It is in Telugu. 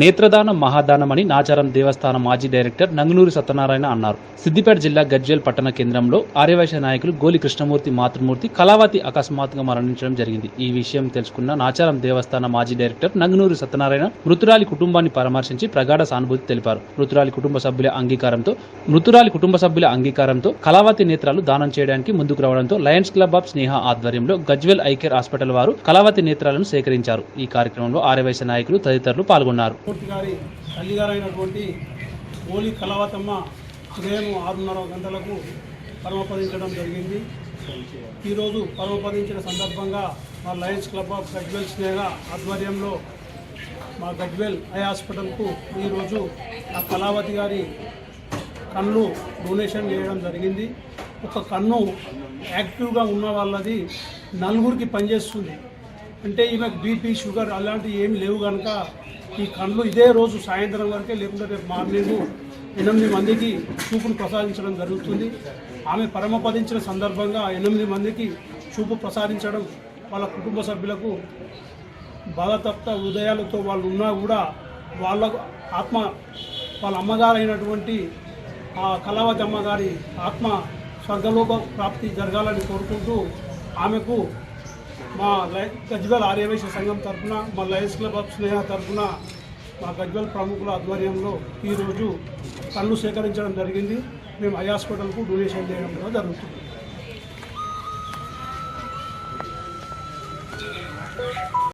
నేత్రదానం మహాదానమని నాచారం దేవస్థానం మాజీ డైరెక్టర్ నంగునూరి సత్యనారాయణ అన్నారు. సిద్దిపేట జిల్లా గజ్వేల్ పట్టణ కేంద్రంలో ఆర్యవైశ్య నాయకులు గోలి కృష్ణమూర్తి మాతృమూర్తి కళావతి అకస్మాత్తుగా మరణించడం జరిగింది. ఈ విషయం తెలుసుకున్న నాచారం దేవస్థాన మాజీ డైరెక్టర్ నంగునూరి సత్యనారాయణ మృతురాలి కుటుంబాన్ని పరామర్శించి ప్రగాఢ సానుభూతి తెలిపారు. మృతురాలి కుటుంబ సభ్యుల అంగీకారంతో మృతురాలి కుటుంబ సభ్యుల అంగీకారంతో కళావతి నేత్రాలు దానం చేయడానికి ముందుకు రావడంతో లయన్స్ క్లబ్ ఆఫ్ స్నేహ ఆధ్వర్యంలో గజ్వేల్ ఐకేర్ హాస్పిటల్ వారు కళావతి నేత్రాలను సేకరించారు. ఈ కార్యక్రమంలో ఆర్యవైశ్య నాయకులు తదితరులు పాల్గొన్నారు. మూర్తి గారి తల్లిగారైనటువంటి ఓలి కలవతమ్మ ఉదయం ఆరున్నర గంటలకు పరమపదించడం జరిగింది. ఈరోజు పరమపదించిన సందర్భంగా మా Lions club of Gadwal Sneha ఆధ్వర్యంలో మా గడ్వెల్ ఐ హాస్పిటల్కు ఈరోజు ఆ కళావతి గారి కన్ను డొనేషన్ చేయడం జరిగింది. ఒక కన్ను యాక్టివ్గా ఉన్న వాళ్ళది నలుగురికి పనిచేస్తుంది. అంటే ఈమెకు బీపీ షుగర్ అలాంటివి ఏమి లేవు కనుక ఈ కళ్ళు ఇదే రోజు సాయంత్రం వరకే లేకుంటే రేపు మార్నింగ్ ఎనిమిది మందికి చూపును ప్రసాదించడం జరుగుతుంది. ఆమె పరమపదించిన సందర్భంగా ఎనిమిది మందికి చూపు ప్రసాదించడం వాళ్ళ కుటుంబ సభ్యులకు బాధతప్త ఉదయాలతో వాళ్ళు ఉన్నా కూడా వాళ్ళ ఆత్మ వాళ్ళ అమ్మగారు అయినటువంటి ఆ కళావతి అమ్మగారి ఆత్మ స్వర్గలోక ప్రాప్తి జరగాలని కోరుకుంటూ ఆమెకు మా గజ్వల్ ఆర్యవేశ సంఘం తరఫున మా లయన్స్ క్లబ్ ఆఫ్ స్నేహ తరఫున మా గజ్వల్ ప్రముఖుల ఆధ్వర్యంలో ఈరోజు పనులు సేకరించడం జరిగింది. మేము ఐ హాస్పిటల్కు డొనేషన్ చేయడం కూడా జరుగుతుంది.